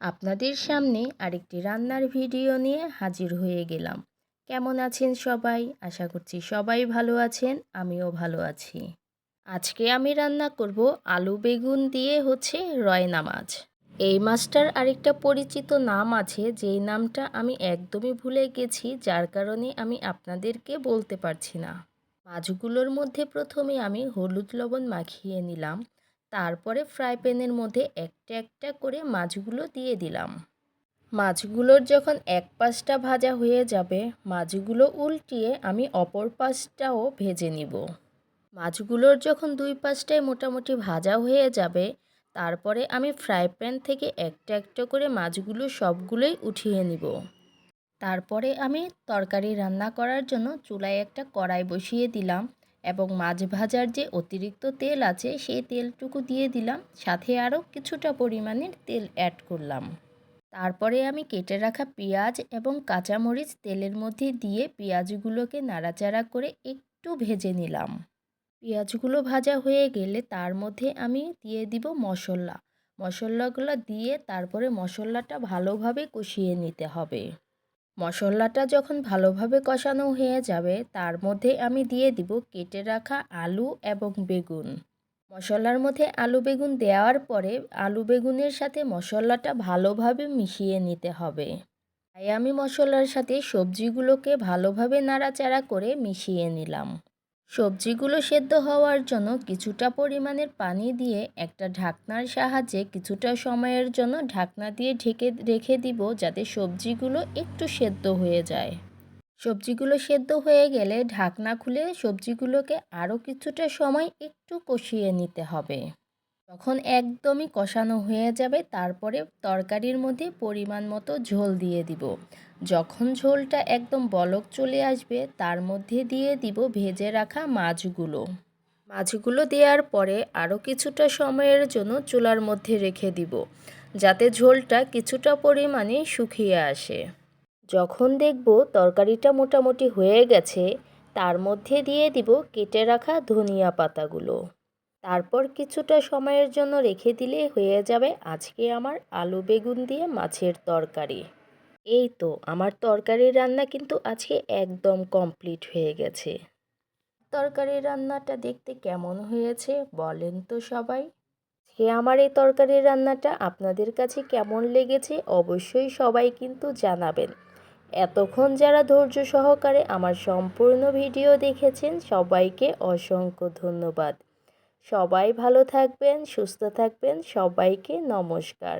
আপনাদের সামনে আরেকটি রান্নার ভিডিও নিয়ে হাজির হয়ে গেলাম। কেমন আছেন সবাই? আশা করছি সবাই ভালো আছেন, আমিও ভালো আছি। আজকে আমি রান্না করব আলু বেগুন দিয়ে হচ্ছে রয়না মাছ এই মাছটার আরেকটা পরিচিত নাম আছে, যেই নামটা আমি একদমই ভুলে গেছি, যার কারণে আমি আপনাদেরকে বলতে পারছি না। মাছগুলোর মধ্যে প্রথমে আমি হলুদ লবণ মাখিয়ে নিলাম। তারপরে ফ্রাই প্যানের মধ্যে একটা একটা করে মাছগুলো দিয়ে দিলাম। মাছগুলোর যখন এক পাশটা ভাজা হয়ে যাবে, মাছগুলো উল্টিয়ে আমি অপর পাশটাও ভেজে নিব। মাছগুলোর যখন দুই পাশটায় মোটামুটি ভাজা হয়ে যাবে, তারপরে আমি ফ্রাই প্যান থেকে একটা একটা করে মাছগুলো সবগুলোই উঠিয়ে নিব। তারপরে আমি তরকারি রান্না করার জন্য চুলায় একটা কড়াই বসিয়ে দিলাম। এবং মাছ ভাজার যে অতিরিক্ত তেল আছে, সেই তেলটুকু দিয়ে দিলাম। সাথে আরও কিছুটা পরিমাণের তেল অ্যাড করলাম। তারপরে আমি কেটে রাখা পেঁয়াজ এবং কাঁচামরিচ তেলের মধ্যে দিয়ে পেঁয়াজগুলোকে নাড়াচাড়া করে একটু ভেজে নিলাম। পেঁয়াজগুলো ভাজা হয়ে গেলে তার মধ্যে আমি দিয়ে দিব মশলা। মশলাগুলো দিয়ে তারপরে মশলাটা ভালোভাবে কষিয়ে নিতে হবে। মশলাটা যখন ভালোভাবে কষানো হয়ে যাবে, তার মধ্যে আমি দিয়ে দিব কেটে রাখা আলু এবং বেগুন। মশলার মধ্যে আলু বেগুন দেওয়ার পরে আলু বেগুনের সাথে মশলাটা ভালোভাবে মিশিয়ে নিতে হবে। তাই আমি মশলার সাথে সবজিগুলোকে ভালোভাবে নাড়াচাড়া করে মিশিয়ে নিলাম। সবজিগুলো সেদ্ধ হওয়ার জন্য কিছুটা পরিমাণের পানি দিয়ে একটা ঢাকনার সাহায্যে কিছুটা সময়ের জন্য ঢাকনা দিয়ে ঢেকে, রেখে দিব যাতে সবজিগুলো একটু সেদ্ধ হয়ে যায়। সবজিগুলো সেদ্ধ হয়ে গেলে ঢাকনা খুলে সবজিগুলোকে আরও কিছুটা সময় একটু কষিয়ে নিতে হবে। তখন একদমই কষানো হয়ে যাবে, তারপরে তরকারির মধ্যে পরিমাণ মতো ঝোল দিয়ে দিব। যখন ঝোলটা একদম বলক চলে আসবে, তার মধ্যে দিয়ে দিব ভেজে রাখা মাছগুলো। মাছগুলো দেওয়ার পরে আরও কিছুটা সময়ের জন্য চুলার মধ্যে রেখে দিব, যাতে ঝোলটা কিছুটা পরিমাণে শুকিয়ে আসে। যখন দেখব তরকারিটা মোটামুটি হয়ে গেছে, তার মধ্যে দিয়ে দিব কেটে রাখা ধনিয়া পাতাগুলো। তারপর কিছুটা সময়ের জন্য রেখে দিলে হয়ে যাবে আজকে আমার আলু বেগুন দিয়ে মাছের তরকারি। এই তো, আমার তরকারির রান্না কিন্তু আজকে একদম কমপ্লিট হয়ে গেছে। তরকারির রান্নাটা দেখতে কেমন হয়েছে বলেন তো সবাই। সে আমার এই তরকারির রান্নাটা আপনাদের কাছে কেমন লেগেছে অবশ্যই সবাই কিন্তু জানাবেন। এতক্ষণ যারা ধৈর্য সহকারে আমার সম্পূর্ণ ভিডিও দেখেছেন সবাইকে অসংখ্য ধন্যবাদ। সবাই ভালো থাকবেন সুস্থ থাকবেন সবাইকে নমস্কার।